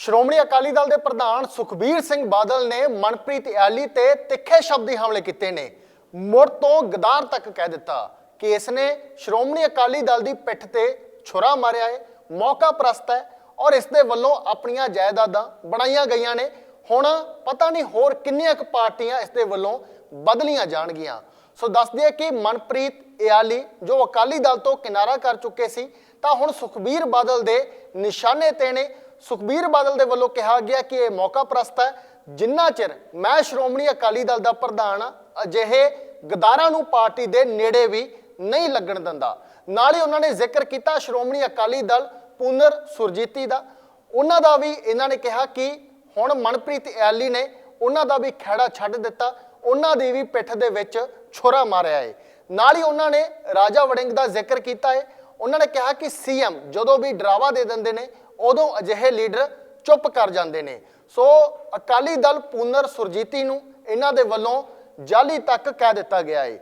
ਸ਼੍ਰੋਮਣੀ ਅਕਾਲੀ ਦਲ ਦੇ ਪ੍ਰਧਾਨ ਸੁਖਬੀਰ ਸਿੰਘ ਬਾਦਲ ਨੇ ਮਨਪ੍ਰੀਤ ਇਆਲੀ ਤੇ ਤਿੱਖੇ ਸ਼ਬਦੀ ਹਮਲੇ ਕੀਤੇ ਨੇ। ਮੁੜ ਤੋਂ ਗਦਾਰ ਤੱਕ ਕਹਿ ਦਿੱਤਾ ਕਿ ਇਸ ਨੇ ਸ਼੍ਰੋਮਣੀ ਅਕਾਲੀ ਦਲ ਦੀ ਪਿੱਠ ਤੇ ਛੁਰਾ ਮਾਰਿਆ ਹੈ ਮੌਕਾ ਪ੍ਰਸਤ ਹੈ ਔਰ ਇਸ ਦੇ ਵੱਲੋਂ ਆਪਣੀਆਂ ਜਾਇਦਾਦਾਂ ਬਣਾਈਆਂ ਗਈਆਂ ਨੇ। ਹੁਣ ਪਤਾ ਨਹੀਂ ਹੋਰ ਕਿੰਨੀਆਂ ਕੁ ਪਾਰਟੀਆਂ ਇਸ ਦੇ ਵੱਲੋਂ ਬਦਲੀਆਂ ਜਾਣਗੀਆਂ। ਸੋ ਦੱਸ ਦਈਏ ਕਿ ਮਨਪ੍ਰੀਤ ਇਆਲੀ ਜੋ ਅਕਾਲੀ ਦਲ ਤੋਂ ਕਿਨਾਰਾ ਕਰ ਚੁੱਕੇ ਸੀ, ਤਾਂ ਹੁਣ ਸੁਖਬੀਰ ਬਾਦਲ ਦੇ ਨਿਸ਼ਾਨੇ ਤੇ ਨੇ। ਸੁਖਬੀਰ ਬਾਦਲ ਦੇ ਵੱਲੋਂ ਕਿਹਾ ਗਿਆ ਕਿ ਇਹ ਮੌਕਾ ਪ੍ਰਸਤ ਹੈ। ਜਿੰਨਾ ਚਿਰ ਮੈਂ ਸ਼੍ਰੋਮਣੀ ਅਕਾਲੀ ਦਲ ਦਾ ਪ੍ਰਧਾਨ ਹਾਂ, ਅਜਿਹੇ ਗਦਾਰਾਂ ਨੂੰ ਪਾਰਟੀ ਦੇ ਨੇੜੇ ਵੀ ਨਹੀਂ ਲੱਗਣ ਦਿੰਦਾ। ਨਾਲ ਹੀ ਉਹਨਾਂ ਨੇ ਜ਼ਿਕਰ ਕੀਤਾ ਸ਼੍ਰੋਮਣੀ ਅਕਾਲੀ ਦਲ ਪੁਨਰ ਸੁਰਜੀਤੀ ਦਾ। ਉਹਨਾਂ ਦਾ ਵੀ ਇਹਨਾਂ ਨੇ ਕਿਹਾ ਕਿ ਹੁਣ ਮਨਪ੍ਰੀਤ ਐਲੀ ਨੇ ਉਹਨਾਂ ਦਾ ਵੀ ਖਹਿੜਾ ਛੱਡ ਦਿੱਤਾ। ਉਹਨਾਂ ਦੀ ਵੀ ਪਿੱਠ ਦੇ ਵਿੱਚ ਛੁਰਾ ਮਾਰਿਆ ਏ। ਨਾਲ ਹੀ ਉਹਨਾਂ ਨੇ ਰਾਜਾ ਵੜਿੰਗ ਦਾ ਜ਼ਿਕਰ ਕੀਤਾ ਹੈ ਉਹਨਾਂ ਨੇ ਕਿਹਾ ਕਿ ਸੀਐਮ ਜਦੋਂ ਵੀ ਡਰਾਵਾ ਦੇ ਦਿੰਦੇ ਨੇ, ਉਦੋਂ ਅਜਿਹੇ ਲੀਡਰ ਚੁੱਪ ਕਰ ਜਾਂਦੇ ਨੇ। ਸੋ ਅਕਾਲੀ ਦਲ ਪੂਨਰ ਸੁਰਜੀਤੀ ਨੂੰ ਇਹਨਾਂ ਦੇ ਵੱਲੋਂ ਜਾਲੀ ਤੱਕ ਕਹਿ ਦਿੱਤਾ ਗਿਆ ਹੈ